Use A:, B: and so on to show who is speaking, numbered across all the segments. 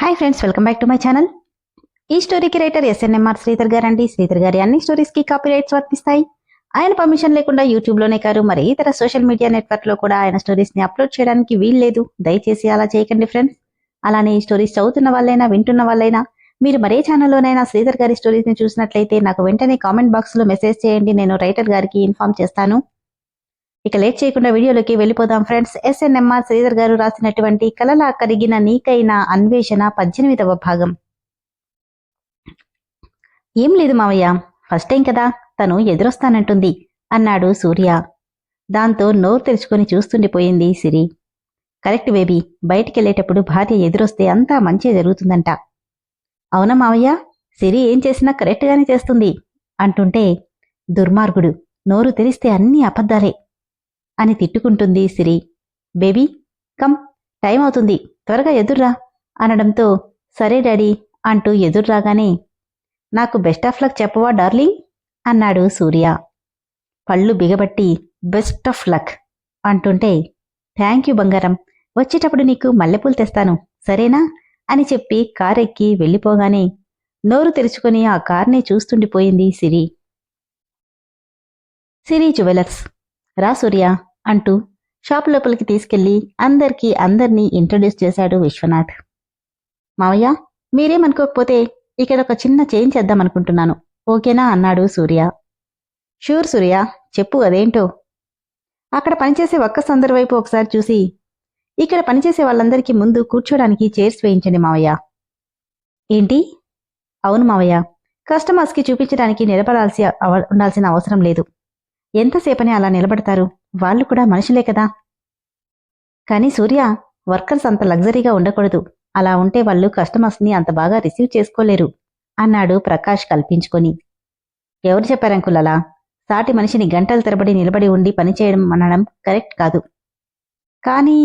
A: Hi friends welcome back to my channel ఈ స్టోరీకి writer SNMR Sridhar గారు అండి. శ్రీధర్ గారి అన్ని స్టోరీస్కి కాపీ రైట్స్ వర్తిస్తాయి. ఆయన పర్మిషన్ లేకుండా యూట్యూబ్లోనే మరి ఇతర సోషల్ మీడియా నెట్వర్క్లో కూడా ఆయన స్టోరీస్ని అప్లోడ్ చేయడానికి వీల్లేదు దయచేసి అలా చేయకండి ఫ్రెండ్స్ అలానే ఈ స్టోరీస్ చదువుతున్న వాళ్ళైనా వింటున్న వాళ్ళైనా మీరు మరే ఛానల్లోనైనా శ్రీధర్ గారి స్టోరీస్ని చూసినట్లయితే నాకు వెంటనే కామెంట్ బాక్స్లో మెసేజ్ చేయండి. నేను రైటర్ గారికి ఇన్ఫార్మ్ చేస్తాను. ఇక లేట్ చేయకుండా వీడియోలోకి వెళ్ళిపోదాం ఫ్రెండ్స్. ఎస్ఎన్ఎంఆర్ శ్రీధర్ గారు రాసినటువంటి కలలా కరిగిన నీకైన అన్వేషణ పద్దెనిమిదవ భాగం. ఏం లేదు మావయ్య ఫస్ట్ టైం కదా తను ఎదురొస్తానంటుంది అన్నాడు సూర్య. దాంతో నోరు తెరుచుకొని చూస్తుండిపోయింది సిరి. కరెక్ట్ బేబీ బయటికెళ్ళేటప్పుడు భార్య ఎదురొస్తే అంతా మంచి జరుగుతుందంట. అవునా మావయ్య సిరి ఏం చేసినా కరెక్ట్గానే చేస్తుంది అంటుంటే దుర్మార్గుడు. నోరు తెరిస్తే అన్నీ అబద్ధాలే. అని తిట్టుకుంటుంది సిరి. బేబీ కమ్ టైం అవుతుంది. త్వరగా ఎదుర్రా అనడంతో సరే డాడీ అంటూ ఎదుర్రాగానే నాకు బెస్ట్ ఆఫ్ లక్ చెప్పవా డార్లింగ్? అన్నాడు సూర్య. పళ్ళు బిగబట్టి బెస్ట్ ఆఫ్ లక్ అంటుంటే థ్యాంక్ యూ బంగారం. వచ్చేటప్పుడు నీకు మల్లెపూలు తెస్తాను సరేనా? అని చెప్పి కారెక్కి వెళ్ళిపోగానే నోరు తెరుచుకొని ఆ కార్నే చూస్తుండిపోయింది సిరి. సిరి జ్యువెలర్స్ రా సూర్య. అంటూ షాప్ లోపలికి తీసుకెళ్ళి అందరికీ అందర్నీ ఇంట్రడ్యూస్ చేశాడు విశ్వనాథ్. మావయ్య మీరేమనుకోకపోతే ఇక్కడ ఒక చిన్న చేంజ్ చేద్దామనుకుంటున్నాను. ఓకేనా? అన్నాడు సూర్య. షూర్ సూర్య చెప్పు అదేంటో. అక్కడ పనిచేసే ఒక్క సందర్ వైపు ఒకసారి చూసి ఇక్కడ పనిచేసే వాళ్ళందరికీ ముందు కూర్చోడానికి చైర్స్ వేయించండి మావయ్య. ఏంటి? అవును మావయ్య కస్టమర్స్కి చూపించడానికి నిలబడాల్సి ఉండాల్సిన అవసరం లేదు. ఎంతసేపనే అలా నిలబడతారు? వాళ్ళు కూడా మనుషులే కదా. కానీ సూర్య వర్కర్స్ అంత లగ్జరీగా ఉండకూడదు. అలా ఉంటే వాళ్ళు కస్టమర్స్ని అంత బాగా రిసీవ్ చేసుకోలేరు అన్నాడు ప్రకాష్ కల్పించుకొని. ఎవరు చెప్పారంకుల్ అలా? సాటి మనిషిని గంటల తరబడి నిలబడి ఉండి పనిచేయడం అనడం కరెక్ట్ కాదు. కానీ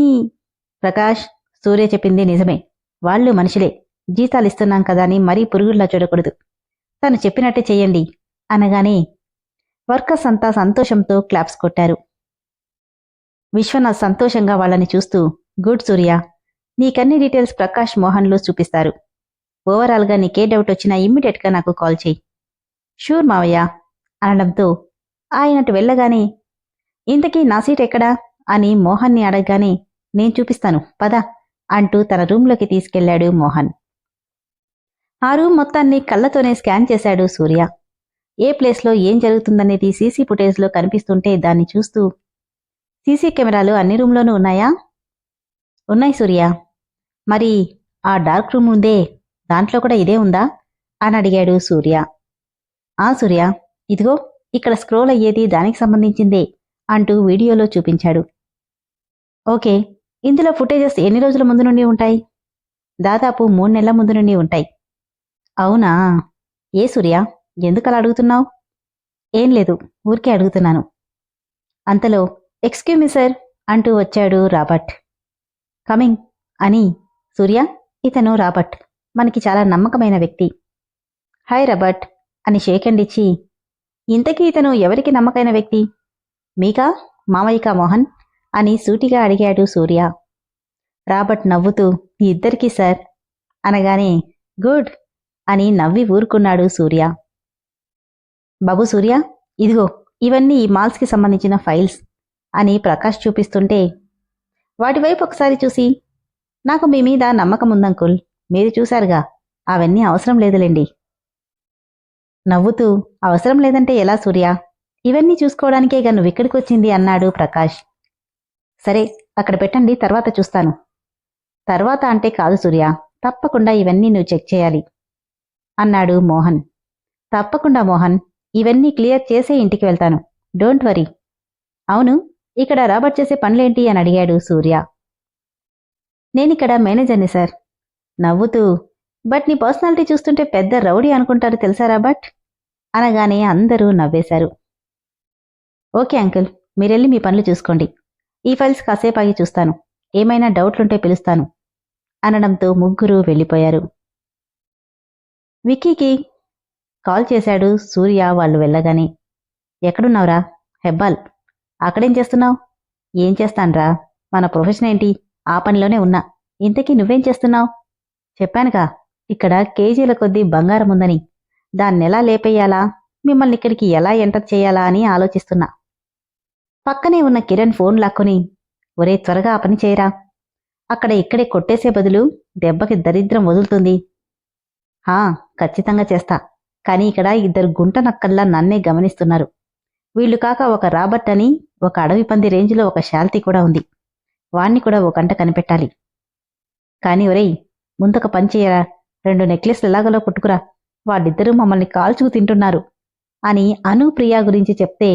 A: ప్రకాష్ సూర్య చెప్పింది నిజమే. వాళ్ళు మనుషులే. జీతాలు ఇస్తున్నాం కదా అని మరీ పురుగుల్లా చూడకూడదు. తను చెప్పినట్టే చెయ్యండి అనగానే వర్కర్స్ అంతా సంతోషంతో క్లాప్స్ కొట్టారు. విశ్వనాథ్ సంతోషంగా వాళ్ళని చూస్తూ గుడ్ సూర్య నీకన్ని డీటెయిల్స్ ప్రకాష్ మోహన్లో చూపిస్తారు. ఓవరాల్గా నీకే డౌట్ వచ్చినా ఇమ్మీడియట్గా నాకు కాల్ చేయి. షూర్ మావయ్య అనడంతో ఆయనటు వెళ్ళగానే ఇంతకీ నా సీట్ ఎక్కడా? అని మోహన్ని అడగగానే నేను చూపిస్తాను పద అంటూ తన రూంలోకి తీసుకెళ్ళాడు మోహన్. ఆ రూమ్ మొత్తాన్ని కళ్ళతోనే స్కాన్ చేశాడు సూర్య. ఏ ప్లేస్లో ఏం జరుగుతుందనేది సీసీ ఫుటేజ్లో కనిపిస్తుంటే దాన్ని చూస్తూ సీసీ కెమెరాలు అన్ని రూమ్లోనూ ఉన్నాయా? ఉన్నాయి సూర్య. మరి ఆ డార్క్ రూమ్ ఉందే దాంట్లో కూడా ఇదే ఉందా? అని అడిగాడు సూర్య. ఆ సూర్య ఇదిగో ఇక్కడ స్క్రోల్ అయ్యేది దానికి సంబంధించిందే అంటూ వీడియోలో చూపించాడు. ఓకే ఇందులో ఫుటేజెస్ ఎన్ని రోజుల ముందు నుండి ఉంటాయి? దాదాపు మూడు నెలల ముందు నుండి ఉంటాయి. అవునా? ఏ సూర్య ఎందుకలా అడుగుతున్నావు? ఏం లేదు ఊరికే అడుగుతున్నాను. అంతలో ఎక్స్క్యూ మీ సార్ అంటూ వచ్చాడు రాబర్ట్. కమింగ్ అని సూర్య ఇతను రాబర్ట్. మనకి చాలా నమ్మకమైన వ్యక్తి. హాయ్ రాబర్ట్ అని షేక్ ఇచ్చి ఇంతకీ ఇతను ఎవరికి నమ్మకమైన వ్యక్తి? మీకా మామయ్యకా మోహన్? అని సూటిగా అడిగాడు సూర్య. రాబర్ట్ నవ్వుతూ ఇద్దరికీ సార్? అనగానే గుడ్ అని నవ్వి ఊరుకున్నాడు సూర్య. బాబు సూర్య ఇదిగో ఇవన్నీ ఈ మాల్స్కి సంబంధించిన ఫైల్స్. అని ప్రకాష్ చూపిస్తుంటే వాటివైపు ఒకసారి చూసి నాకు మీ మీద నమ్మకం ఉందంకుల్ మీరు చూశారుగా అవన్నీ అవసరం లేదులేండి. నవ్వుతూ అవసరం లేదంటే ఎలా సూర్య? ఇవన్నీ చూసుకోవడానికే గను నువ్వు వచ్చింది? అన్నాడు ప్రకాష్. సరే అక్కడ పెట్టండి తర్వాత చూస్తాను. తర్వాత అంటే కాదు సూర్య. తప్పకుండా ఇవన్నీ నువ్వు చెక్ చేయాలి అన్నాడు మోహన్. తప్పకుండా మోహన్. ఇవన్నీ క్లియర్ చేసే ఇంటికి వెళ్తాను. Don't worry. అవును ఇక్కడ రాబర్ట్ చేసే పనులేంటి అని అడిగాడు సూర్య. నేనిక్కడ మేనేజర్ని సార్. నవ్వుతూ బట్ నీ పర్సనాలిటీ చూస్తుంటే పెద్ద రౌడీ అనుకుంటారు తెలుసా రాబర్ట్? అనగానే అందరూ నవ్వేశారు. ఓకే అంకుల్ మీరెళ్ళి మీ పనులు చూసుకోండి. ఈ ఫైల్స్ కాసేపు ఆగి చూస్తాను. ఏమైనా డౌట్లుంటే పిలుస్తాను. అనడంతో ముగ్గురు వెళ్ళిపోయారు. విక్కీకి కాల్ చేశాడు సూర్య వాళ్ళు వెళ్ళగానే. ఎక్కడున్నావురా? హెబ్బాల్. అక్కడేం చేస్తున్నావు? ఏం చేస్తాన్రా? మన ప్రొఫెషన్ ఏంటి? ఆ పనిలోనే ఉన్నా. ఇంతకీ నువ్వేం చేస్తున్నావు? చెప్పానుగా ఇక్కడ కేజీల కొద్దీ బంగారం ఉందని. దాన్నెలా లేపేయాలా? మిమ్మల్ని ఇక్కడికి ఎలా ఎంటర్ చేయాలా అని ఆలోచిస్తున్నా. పక్కనే ఉన్న కిరణ్ ఫోన్ లాక్కొని ఒరే త్వరగా ఆ పని చేయరా. అక్కడ ఇక్కడే కొట్టేసే బదులు దెబ్బకి దరిద్రం వదులుతుంది. హా ఖచ్చితంగా చేస్తా. కానీ ఇక్కడ ఇద్దరు గుంట నక్కల్లా నన్నే గమనిస్తున్నారు. వీళ్ళు కాక ఒక రాబర్ట్ అని ఒక అడవి పంది రేంజ్లో ఒక శాల్తీ కూడా ఉంది. వాణ్ణి కూడా ఓ కంట కనిపెట్టాలి. కాని ఒరేయ్ ముందొక పని చేయరా రెండు నెక్లెస్లు ఎలాగలో కుట్టుకురా. వాళ్ళిద్దరూ మమ్మల్ని కాల్చుకు తింటున్నారు. అని అను ప్రియా గురించి చెప్తే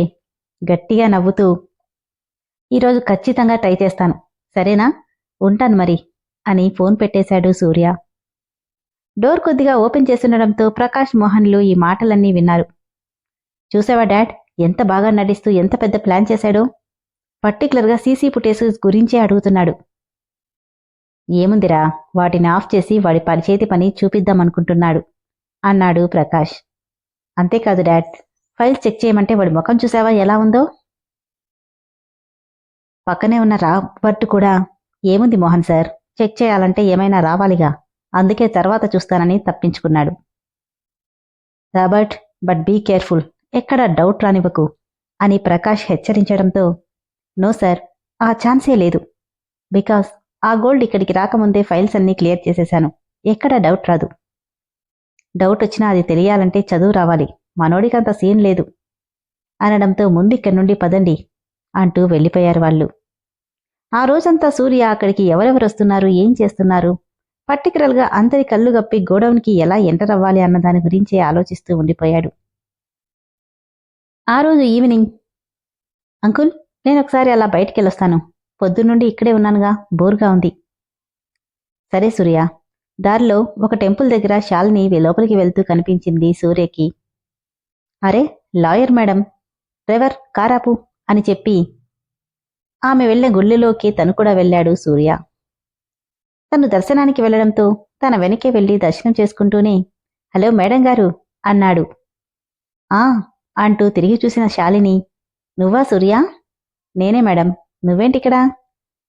A: గట్టిగా నవ్వుతూ ఈరోజు ఖచ్చితంగా ట్రై చేస్తాను. సరేనా? ఉంటాను మరి. అని ఫోన్ పెట్టేశాడు సూర్య. డోర్ కొద్దిగా ఓపెన్ చేస్తుండడంతో ప్రకాష్ మోహన్లు ఈ మాటలన్నీ విన్నారు. చూసావా డాడ్? ఎంత బాగా నటిస్తూ ఎంత పెద్ద ప్లాన్ చేశాడో? పర్టికులర్గా సీసీ ఫుటేజెస్ గురించే అడుగుతున్నాడు. ఏముందిరా వాటిని ఆఫ్ చేసి వాడి పరిచేతి పని చూపిద్దామనుకుంటున్నాడు అన్నాడు ప్రకాష్. అంతేకాదు డాడ్ ఫైల్స్ చెక్ చేయమంటే వాడి ముఖం చూసావా ఎలా ఉందో? పక్కనే ఉన్న రాబర్ట్ కూడా ఏముంది మోహన్ సార్ చెక్ చేయాలంటే ఏమైనా రావాలిగా అందుకే తర్వాత చూస్తానని తప్పించుకున్నాడు. రాబర్ట్ బట్ బీ కేర్ఫుల్ ఎక్కడ డౌట్ రానివ్వకు అని ప్రకాష్ హెచ్చరించడంతో నో సార్ ఆ ఛాన్సే లేదు. బికాస్ ఆ గోల్డ్ ఇక్కడికి రాకముందే ఫైల్స్ అన్నీ క్లియర్ చేసేశాను. ఎక్కడ డౌట్ రాదు. డౌట్ వచ్చినా అది తెలియాలంటే చదువు రావాలి. మనోడికంత సీన్ లేదు. అనడంతో ముందిక్కడి నుండి పదండి అంటూ వెళ్ళిపోయారు వాళ్ళు. ఆ రోజంతా సూర్య అక్కడికి ఎవరెవరు వస్తున్నారు ఏం చేస్తున్నారు? పర్టికులర్గా అందరి కళ్ళు గప్పి గోడౌన్కి ఎలా ఎంటర్ అవ్వాలి అన్న దాని గురించి ఆలోచిస్తూ ఉండిపోయాడు. ఆ రోజు ఈవినింగ్ అంకుల్ నేను ఒకసారి అలా బయటికి వెళ్ళొస్తాను పొద్దున్నుండి ఇక్కడే ఉన్నానుగా బోర్గా ఉంది. సరే సూర్య. దారిలో ఒక టెంపుల్ దగ్గర శాలిని లోపలికి వెళ్తూ కనిపించింది సూర్యకి. అరే లాయర్ మేడం. డ్రైవర్ కారాపు అని చెప్పి ఆమె వెళ్ళే గుళ్ళలోకి తను కూడా వెళ్ళాడు సూర్య. తను దర్శనానికి వెళ్ళడంతో తన వెనకే వెళ్ళి దర్శనం చేసుకుంటూనే హలో మేడం గారు అన్నాడు. ఆ అంటూ తిరిగి చూసిన శాలిని నువ్వా సూర్య? నేనే మేడం. నువ్వేంటిక్కడా?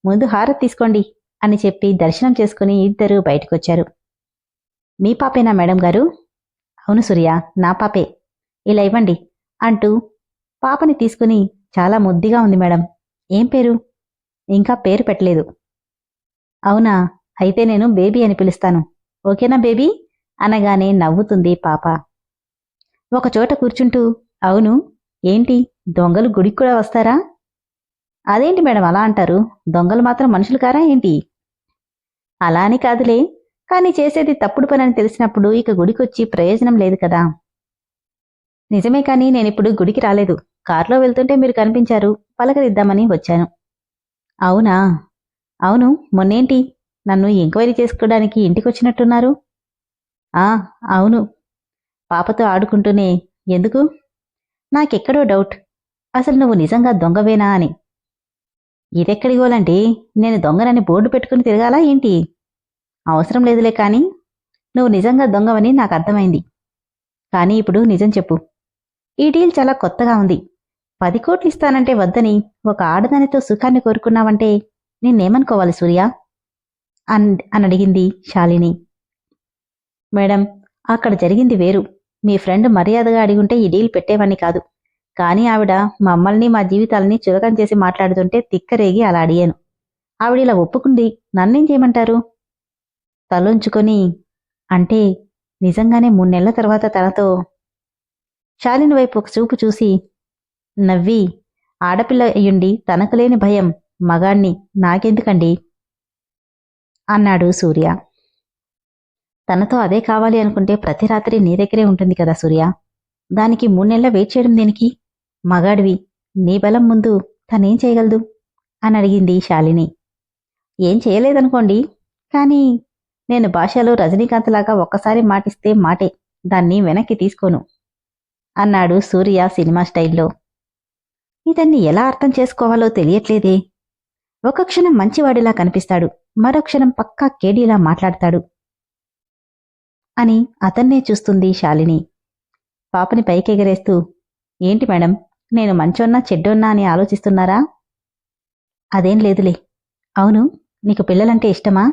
A: ముందు హారత్ తీసుకోండి అని చెప్పి దర్శనం చేసుకుని ఇద్దరూ బయటకొచ్చారు. మీ పాపేనా మేడం గారు? అవును సూర్య నా పాపే. ఇలా ఇవ్వండి అంటూ పాపని తీసుకుని చాలా ముద్దిగా ఉంది మేడం. ఏం పేరు? ఇంకా పేరు పెట్టలేదు. అవునా? అయితే నేను బేబీ అని పిలుస్తాను. ఓకేనా బేబీ? అనగానే నవ్వుతుంది పాప. ఒకచోట కూర్చుంటూ అవును. ఏంటి? దొంగలు గుడికి కూడా వస్తారా? అదేంటి మేడం అలా అంటారు? దొంగలు మాత్రం మనుషులు కారా ఏంటి? అలా అని కాదులే. కానీ చేసేది తప్పుడు పని అని తెలిసినప్పుడు ఇక గుడికొచ్చి ప్రయోజనం లేదు కదా. నిజమే కానీ నేనిప్పుడు గుడికి రాలేదు. కారులో వెళ్తుంటే మీరు కనిపించారు. పలకరిద్దామని వచ్చాను. అవునా? అవును. మొన్నేంటి? నన్ను ఎంక్వైరీ చేసుకోవడానికి ఇంటికొచ్చినట్టున్నారు? ఆ అవును. పాపతో ఆడుకుంటూనే. ఎందుకు? నాకెక్కడో డౌట్. అసలు నువ్వు నిజంగా దొంగవేనా అని. ఇదెక్కడి గోలంటే నేను దొంగనని బోర్డు పెట్టుకుని తిరగాలా ఏంటి? అవసరం లేదులే కానీ నువ్వు నిజంగా దొంగవని నాకు అర్థమైంది కానీ ఇప్పుడు నిజం చెప్పు. ఈ డీల్ చాలా కొత్తగా ఉంది. పది కోట్లు ఇస్తానంటే వద్దని ఒక ఆడదానితో సుఖాన్ని కోరుకున్నావంటే నిన్నేమనుకోవాలి సూర్య? అన్ అని అడిగింది శాలిని. మేడం అక్కడ జరిగింది వేరు. మీ ఫ్రెండ్ మర్యాదగా అడిగుంటే ఈ డీల్ పెట్టేవాణ్ణి కాదు. కానీ ఆవిడ మమ్మల్ని మా జీవితాలని చురకం చేసి మాట్లాడుతుంటే తిక్కరేగి అలా అడిగాను. ఆవిడ ఇలా ఒప్పుకుంది. నన్నేం చేయమంటారు? తలొంచుకొని అంటే నిజంగానే మూడు నెలల తర్వాత తనతో శాలిని వైపు ఒక చూపు చూసి నవ్వి ఆడపిల్ల అయ్యుండి తనకు లేని భయం మగాణ్ణి నాకెందుకండి? అన్నాడు సూర్య. తనతో అదే కావాలి అనుకుంటే ప్రతి రాత్రి నీ దగ్గరే ఉంటుంది కదా సూర్య. దానికి మూడెళ్ళ వెయిట్ చేయడం దేనికి? మగాడివి నీ బలం ముందు తనేం చేయగలదు? అని అడిగింది శాలిని. ఏం చేయలేదనుకోండి కానీ నేను భాషలో రజనీకాంత్లాగా ఒక్కసారి మాటిస్తే మాటే దాన్ని వెనక్కి తీసుకోను అన్నాడు సూర్య సినిమా స్టైల్లో. ఇతన్ని ఎలా అర్థం చేసుకోవాలో తెలియట్లేదే. ఒక క్షణం మంచివాడిలా కనిపిస్తాడు మరో క్షణం పక్కా కేడీలా మాట్లాడతాడు. అని అతన్నే చూస్తుంది శాలిని. పాపని పైకెగరేస్తూ ఏంటి మేడం నేను మంచోన్నా చెడ్డోన్నా అని ఆలోచిస్తున్నారా? అదేం లేదులే. అవును నీకు పిల్లలంటే ఇష్టమా?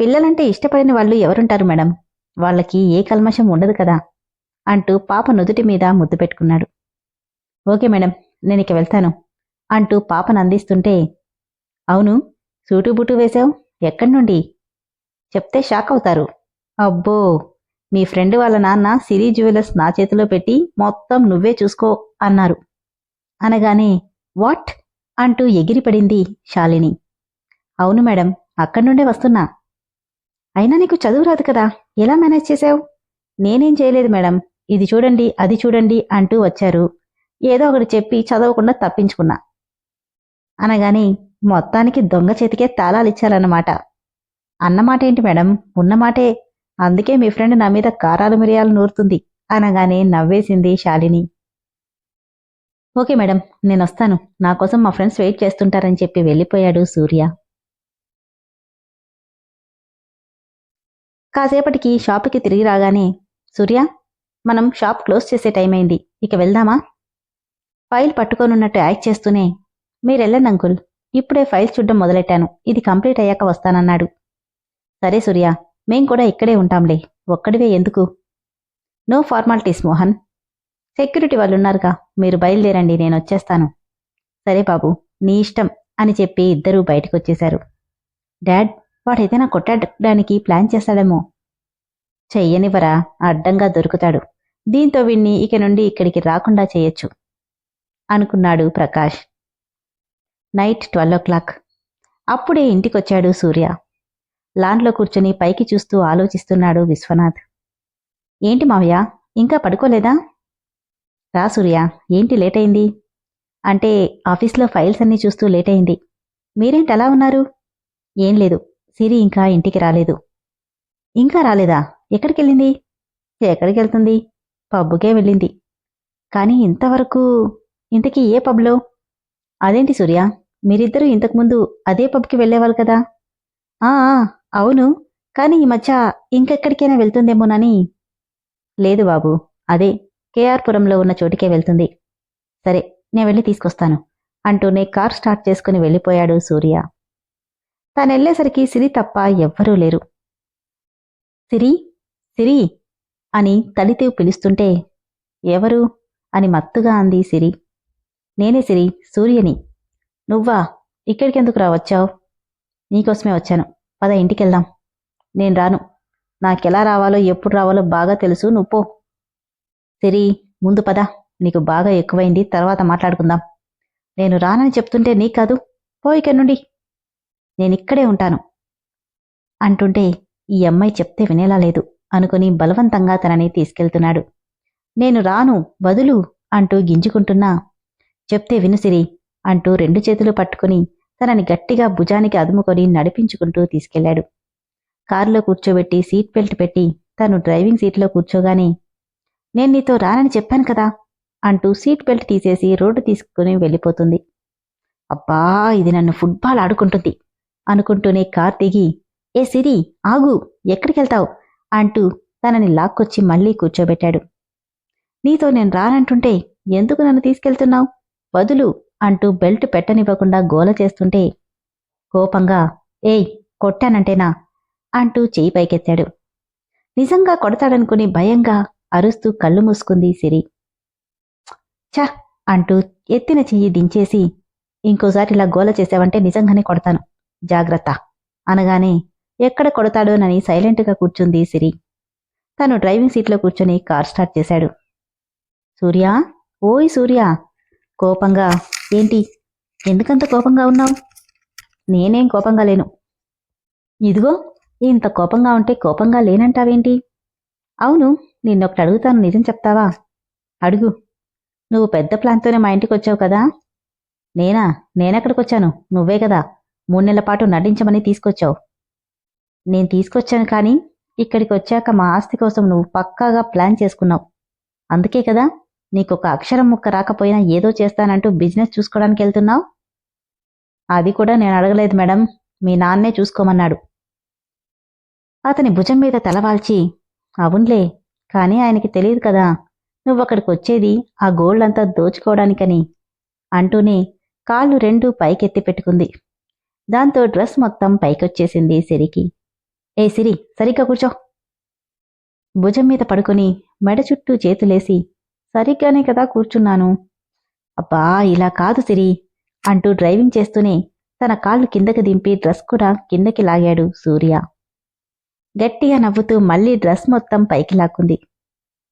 A: పిల్లలంటే ఇష్టపడిన వాళ్ళు ఎవరుంటారు మేడం? వాళ్ళకి ఏ కల్మషం ఉండదు కదా అంటూ పాప నుదుటి మీద ముద్దు పెట్టుకున్నాడు. ఓకే మేడం నేను ఇక వెళ్తాను అంటూ పాపను అందిస్తుంటే అవును సూటు బుటూ వేశావు? ఎక్కడి నుండి చెప్తే షాక్ అవుతారు అబ్బో మీ ఫ్రెండ్ వాళ్ళ నాన్న సిరి జ్యువెలర్స్ నా చేతిలో పెట్టి మొత్తం నువ్వే చూసుకో అన్నారు. అనగానే వాట్? అంటూ ఎగిరిపడింది శాలిని. అవును మేడం అక్కడి నుండే వస్తున్నా. అయినా నీకు చదువు రాదు కదా ఎలా మేనేజ్ చేశావు? నేనేం చేయలేదు మేడం ఇది చూడండి అది చూడండి అంటూ వచ్చారు. ఏదో ఒకటి చెప్పి చదవకుండా తప్పించుకున్నా. అనగాని మొత్తానికి దొంగ చేతికే తాళాలిచ్చారన్నమాట. అన్నమాట ఏంటి మేడం? ఉన్నమాటే అందుకే మీ ఫ్రెండ్ నా మీద కారాలు మిరియాలు నూరుతుంది అనగానే నవ్వేసింది శాలిని. ఓకే మేడం నేను వస్తాను. నా కోసం మా ఫ్రెండ్స్ వెయిట్ చేస్తుంటారని చెప్పి వెళ్ళిపోయాడు సూర్య. కాసేపటికి షాపుకి తిరిగి రాగానే సూర్య మనం షాప్ క్లోజ్ చేసే టైం అయింది. ఇక వెళ్దామా? ఫైల్ పట్టుకోనున్నట్టు యాక్ట్ చేస్తూనే మీరెళ్ళండి అంకుల్. ఇప్పుడే ఫైల్ చూడ్డం మొదలెట్టాను. ఇది కంప్లీట్ అయ్యాక వస్తానన్నాడు. సరే సూర్య మేం కూడా ఇక్కడే ఉంటాంలే. ఒక్కడివే ఎందుకు? No formalities Mohan. సెక్యూరిటీ వాళ్ళు ఉన్నారుగా మీరు బయలుదేరండి నేను వచ్చేస్తాను. సరే బాబు నీ ఇష్టం అని చెప్పి ఇద్దరూ బయటకొచ్చేశారు. డాడ్ వాడేదైనా కొట్టడానికి ప్లాన్ చేస్తాడేమో. చెయ్యనివ్వరా? అడ్డంగా దొరుకుతాడు. దీంతో వీణ్ణి ఇక నుండి ఇక్కడికి రాకుండా చేయొచ్చు అనుకున్నాడు ప్రకాష్. Night twelve o'clock. అప్పుడే ఇంటికొచ్చాడు సూర్య. లాన్లో కూర్చుని పైకి చూస్తూ ఆలోచిస్తున్నాడు విశ్వనాథ్. ఏంటి మావయ్య ఇంకా పడుకోలేదా? రా సూర్య ఏంటి లేట్ అయింది అంటే ఆఫీస్లో ఫైల్స్ అన్నీ చూస్తూ లేట్ అయింది మీరేంటి అలా ఉన్నారు? ఏం లేదు సిరి ఇంకా ఇంటికి రాలేదు. ఇంకా రాలేదా? ఎక్కడికెళ్ళింది? ఎక్కడికి వెళ్తుంది పబ్బుకే వెళ్ళింది. కానీ ఇంతవరకు ఇంతకీ ఏ పబ్లో? అదేంటి సూర్య మీరిద్దరూ ఇంతకుముందు అదే పబ్కి వెళ్ళేవాళ్ళు కదా? ఆ, అవును కానీ ఈ మధ్య ఇంకెక్కడికైనా వెళ్తుందేమోనని. లేదు బాబు అదే కేఆర్పురంలో ఉన్న చోటికే వెళ్తుంది. సరే నేను వెళ్ళి తీసుకొస్తాను అంటూనే కార్ స్టార్ట్ చేసుకుని వెళ్ళిపోయాడు సూర్య. తానెళ్ళేసరికి సిరి తప్ప ఎవ్వరూ లేరు. సిరి సిరి అని తలితూ పిలుస్తుంటే ఎవరు? అని మత్తుగా అంది సిరి. నేనే సిరి సూర్యని. నువ్వా ఇక్కడికెందుకు రా వచ్చావు? నీకోసమే వచ్చాను. పద ఇంటికెళ్దాం. నేను రాను. నాకెలా రావాలో ఎప్పుడు రావాలో బాగా తెలుసు. నువ్వు పో. సిరి ముందు పద. నీకు బాగా ఎక్కువైంది. తర్వాత మాట్లాడుకుందాం. నేను రానని చెప్తుంటే నీ కాదు. పో ఇక్కడి నుండి. నేనిక్కడే ఉంటాను. అంటుంటే ఈ అమ్మాయి చెప్తే వినేలా లేదు. అనుకుని బలవంతంగా తనని తీసుకెళ్తున్నాడు. నేను రాను వదులు అంటూ గింజుకుంటున్నా. చెప్తే వినుసిరి అంటూ రెండు చేతులు పట్టుకుని తనని గట్టిగా భుజానికి అదుముకొని నడిపించుకుంటూ తీసుకెళ్ళాడు కారులో కూర్చోబెట్టి సీట్ బెల్ట్ పెట్టి తను డ్రైవింగ్ సీట్లో కూర్చోగానే నేను నీతో రానని చెప్పాను కదా అంటూ సీట్ బెల్ట్ తీసేసి రోడ్డు తీసుకుని వెళ్ళిపోతుంది. అబ్బా ఇది నన్ను ఫుట్బాల్ ఆడుకుంటుంది అనుకుంటూనే కార్ దిగి ఏ సిరి ఆగు ఎక్కడికెళ్తావు అంటూ తనని లాక్కొచ్చి మళ్ళీ కూర్చోబెట్టాడు. నీతో నేను రానంటుంటే ఎందుకు నన్ను తీసుకెళ్తున్నావు? వదులు అంటూ బెల్ట్ పెట్టనివ్వకుండా గోల చేస్తుంటే కోపంగా ఏయ్ కొట్టానంటేనా? అంటూ చేయి పైకెత్తాడు. నిజంగా కొడతాడనుకుని భయంగా అరుస్తూ కళ్ళు మూసుకుంది సిరి. ఛ! అంటూ ఎత్తిన చెయ్యి దించేసి ఇంకోసారి ఇలా గోల చేసావంటే నిజంగానే కొడతాను. జాగ్రత్త! అనగానే ఎక్కడ కొడతాడోనని సైలెంట్గా కూర్చుంది సిరి. తను డ్రైవింగ్ సీట్లో కూర్చొని కార్ స్టార్ట్ చేశాడు. సూర్య? ఓయ్ సూర్య! కోపంగా ఏంటి? ఎందుకంత కోపంగా ఉన్నావు? నేనేం కోపంగా లేను. ఇదిగో ఇంత కోపంగా ఉంటే కోపంగా లేనంటావేంటి? అవును నిన్నొకటి అడుగుతాను నిజం చెప్తావా? అడుగు. నువ్వు పెద్ద ప్లాన్తోనే మా ఇంటికి వచ్చావు కదా? నేనా? నేనెక్కడికొచ్చాను? నువ్వే కదా. మూడు నెలల పాటు నటించమని తీసుకొచ్చావు. నేను తీసుకొచ్చాను కానీ ఇక్కడికి వచ్చాక మా ఆస్తి కోసం నువ్వు పక్కాగా ప్లాన్ చేసుకున్నావు. అందుకే కదా నీకొక అక్షరం ముక్క రాకపోయినా ఏదో చేస్తానంటూ బిజినెస్ చూసుకోవడానికి వెళ్తున్నావు? అది కూడా నేను అడగలేదు మేడం. మీ నాన్నే చూసుకోమన్నాడు. అతని భుజం మీద తలవాల్చి అవునులే కానీ ఆయనకి తెలియదు కదా. నువ్వక్కడికి వచ్చేది ఆ గోల్డ్ అంతా దోచుకోవడానికని అంటూనే కాళ్ళు రెండూ పైకెత్తి పెట్టుకుంది. దాంతో డ్రెస్ మొత్తం పైకొచ్చేసింది సిరికి. ఏ సిరి సరిగ్గా కూర్చో. భుజం మీద పడుకుని మెడ చుట్టూ చేతులేసి సరిగ్గానే కదా కూర్చున్నాను. అబ్బా ఇలా కాదు సిరి అంటూ డ్రైవింగ్ చేస్తూనే తన కాళ్ళు కిందకి దింపి డ్రెస్ కూడా కిందకి లాగాడు సూర్య. గట్టిగా నవ్వుతూ మళ్ళీ డ్రెస్ మొత్తం పైకి లాక్కుంది.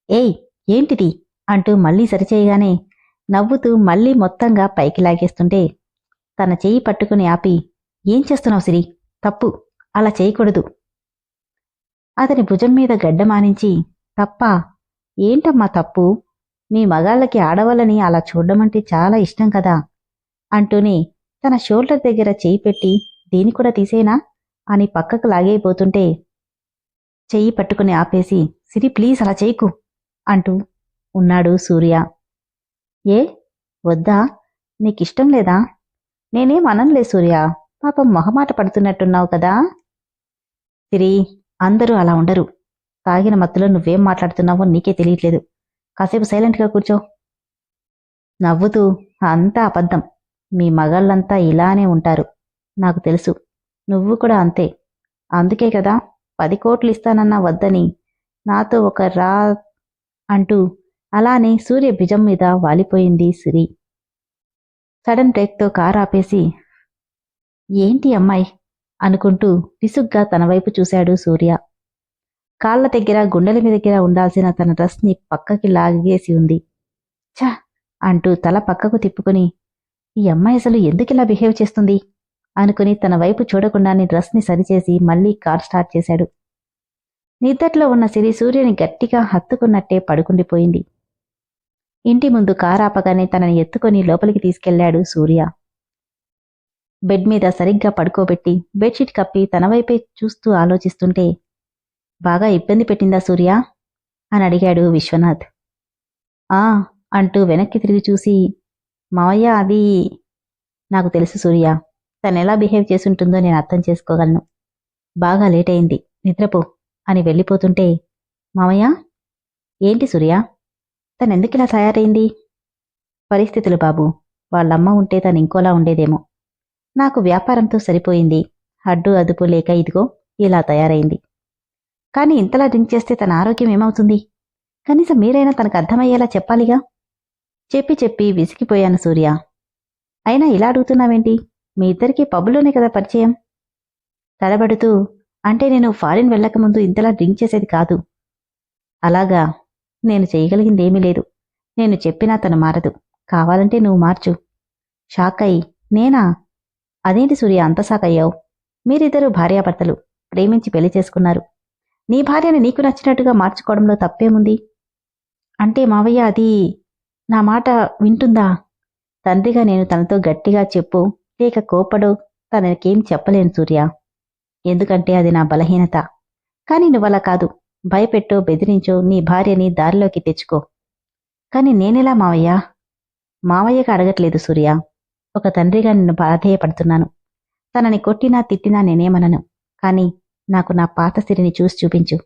A: ఏయ్ ఏంటిది? అంటూ మళ్ళీ సరిచేయగానే నవ్వుతూ మళ్ళీ మొత్తంగా పైకి లాగేస్తుంటే తన చెయ్యి పట్టుకుని ఆపి ఏం చేస్తున్నావు సిరి? తప్పు. అలా చేయకూడదు. అతని భుజం మీద గడ్డ మానించి తప్ప? ఏంటమ్మా తప్పు? మీ మగాళ్ళకి ఆడవాళ్ళని అలా చూడమంటే చాలా ఇష్టం కదా? అంటూనే తన షోల్డర్ దగ్గర చేయి పెట్టి దీని కూడా తీసేనా? అని పక్కకు లాగైపోతుంటే చెయ్యి పట్టుకుని ఆపేసి సిరి ప్లీజ్ అలా చేయకు అంటూ ఉన్నాడు సూర్య. ఏ? వద్దా? నీకిష్టం లేదా? నేనేం అననులే సూర్య. పాపం మొహమాట పడుతున్నట్టున్నావు కదా? సిరి అందరూ అలా ఉండరు. తాగిన మత్తులో నువ్వేం మాట్లాడుతున్నావో నీకే తెలియట్లేదు. కాసేపు సైలెంట్గా కూర్చో. నవ్వుతూ అంతా అబద్ధం. మీ మగాళ్ళంతా ఇలానే ఉంటారు. నాకు తెలుసు. నువ్వు కూడా అంతే. అందుకే కదా పది కోట్లు ఇస్తానన్నా వద్దని నాతో ఒక రా అంటూ అలానే సూర్య భుజం మీద వాలిపోయింది సిరి. సడన్ బ్రేక్తో కార్ ఆపేసి ఏంటి అమ్మాయి? అనుకుంటూ విసుగ్గా తన వైపు చూశాడు సూర్య. కాళ్ళ దగ్గర గుండెల మీద దగ్గర ఉండాల్సిన తన డ్రెస్ని పక్కకి లాగేసి ఉంది. చ అంటూ తల పక్కకు తిప్పుకుని ఈ అమ్మాయి అసలు ఎందుకు ఇలా బిహేవ్ చేస్తుంది? అనుకుని తన వైపు చూడకుండానే డ్రెస్ని సరిచేసి మళ్ళీ కార్ స్టార్ట్ చేశాడు. నిద్దట్లో ఉన్న సిరి సూర్యుని గట్టిగా హత్తుకున్నట్టే పడుకుండిపోయింది. ఇంటి ముందు కార్ ఆపగానే తనని ఎత్తుకొని లోపలికి తీసుకెళ్ళాడు సూర్య. బెడ్ మీద సరిగ్గా పడుకోబెట్టి బెడ్షీట్ కప్పి తన వైపే చూస్తూ ఆలోచిస్తుంటే బాగా ఇబ్బంది పెట్టిందా సూర్య? అని అడిగాడు విశ్వనాథ్. ఆ అంటూ వెనక్కి తిరిగి చూసి మావయ్య అది నాకు తెలుసు సూర్య. తను ఎలా బిహేవ్ చేసుంటుందో నేను అర్థం చేసుకోగలను. బాగా లేట్ అయింది. నిద్రపో అని వెళ్ళిపోతుంటే మామయ్య ఏంటి సూర్య? తనెందుకు ఇలా తయారైంది? పరిస్థితులు బాబు. వాళ్ళమ్మ ఉంటే తను ఇంకోలా ఉండేదేమో. నాకు వ్యాపారంతో సరిపోయింది. అడ్డు అదుపు లేక ఇదిగో ఇలా తయారైంది. కానీ ఇంతలా డ్రింక్ చేస్తే తన ఆరోగ్యం ఏమవుతుంది? కనీసం మీరైనా తనకు అర్థమయ్యేలా చెప్పాలిగా? చెప్పి చెప్పి విసిగిపోయాను సూర్య. అయినా ఇలా అడుగుతున్నావేంటి? మీ ఇద్దరికీ పబ్బులోనే కదా పరిచయం? తడబడుతూ అంటే నేను ఫారిన్ వెళ్ళకముందు ఇంతలా డ్రింక్ చేసేది కాదు. అలాగా నేను చేయగలిగిందేమీ లేదు. నేను చెప్పినా తను మారదు. కావాలంటే నువ్వు మార్చు. షాక్ అయి నేనా? అదేంటి సూర్య అంత షాక్ అయ్యావు? మీరిద్దరూ భార్యాభర్తలు. ప్రేమించి పెళ్ళి చేసుకున్నారు. నీ భార్యని నీకు నచ్చినట్టుగా మార్చుకోవడంలో తప్పేముంది? అంటే మావయ్య అది నా మాట వింటుందా? తండ్రిగా నేను తనతో గట్టిగా చెప్పు లేక కోపడు తనకేం చెప్పలేను సూర్య. ఎందుకంటే అది నా బలహీనత. కానీ నువ్వలా కాదు. భయపెట్టో బెదిరించో నీ భార్యని దారిలోకి తెచ్చుకో. కానీ నేనెలా మావయ్య? మావయ్యకి అడగట్లేదు సూర్య. ఒక తండ్రిగా నిన్ను బాధేయపడుతున్నాను. తనని కొట్టినా తిట్టినా నేనేమనను. కానీ నాకు నా పాత సిరిని చూసి చూపించు.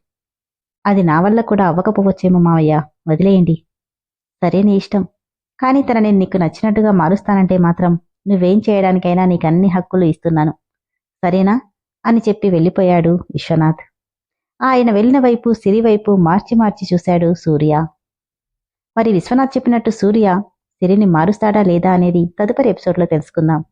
A: అది నా వల్ల కూడా అవ్వకపోవచ్చేమో మావయ్య. వదిలేయండి. సరే నీ ఇష్టం. కానీ నేను నీకు నచ్చినట్టుగా మారుస్తానంటే మాత్రం నువ్వేం చేయడానికైనా నీకు అన్ని హక్కులు ఇస్తున్నాను. సరేనా? అని చెప్పి వెళ్ళిపోయాడు విశ్వనాథ్. ఆయన వెళ్ళిన వైపు సిరి వైపు మార్చి మార్చి చూశాడు సూర్య. మరి విశ్వనాథ్ చెప్పినట్టు సూర్య సిరిని మారుస్తాడా లేదా అనేది తదుపరి ఎపిసోడ్లో తెలుసుకుందాం.